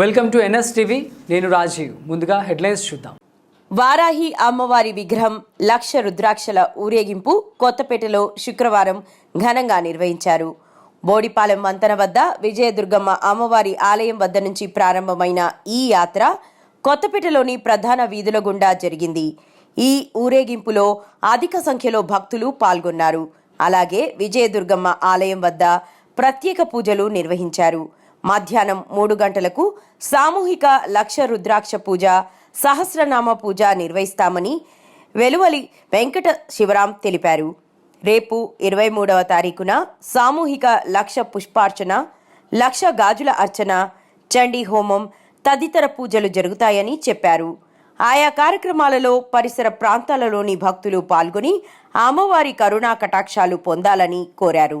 Welcome to NS TV నేను రాజీవ్. ముందుగా headlines చూద్దాం. వారాహి అమ్మవారి విగ్రహం లక్ష రుద్రాక్షల ఊరేగింపు కొత్తపేటలో శుక్రవారం ఘనంగా నిర్వహించారు. బోడిపాలెం వంతెన వద్ద విజయదుర్గమ్మ అమ్మవారి ఆలయం వద్ద నుంచి ప్రారంభమైన ఈ యాత్ర కొత్తపేటలోని ప్రధాన వీధుల గుండా జరిగింది. ఈ ఊరేగింపులో అధిక సంఖ్యలో భక్తులు పాల్గొన్నారు. అలాగే విజయదుర్గమ్మ ఆలయం వద్ద ప్రత్యేక పూజలు నిర్వహించారు. మధ్యాహ్నం మూడు గంటలకు సామూహిక లక్ష రుద్రాక్ష పూజ సహస్రనామ పూజ నిర్వహిస్తామని వెలువలి వెంకట శివరాం తెలిపారు. రేపు ఇరవై మూడవ తారీఖున సామూహిక లక్ష పుష్పార్చన లక్ష గాజుల అర్చన చండీ హోమం తదితర పూజలు జరుగుతాయని చెప్పారు. ఆయా కార్యక్రమాలలో పరిసర ప్రాంతాలలోని భక్తులు పాల్గొని అమ్మవారి కరుణా కటాక్షాలు పొందాలని కోరారు.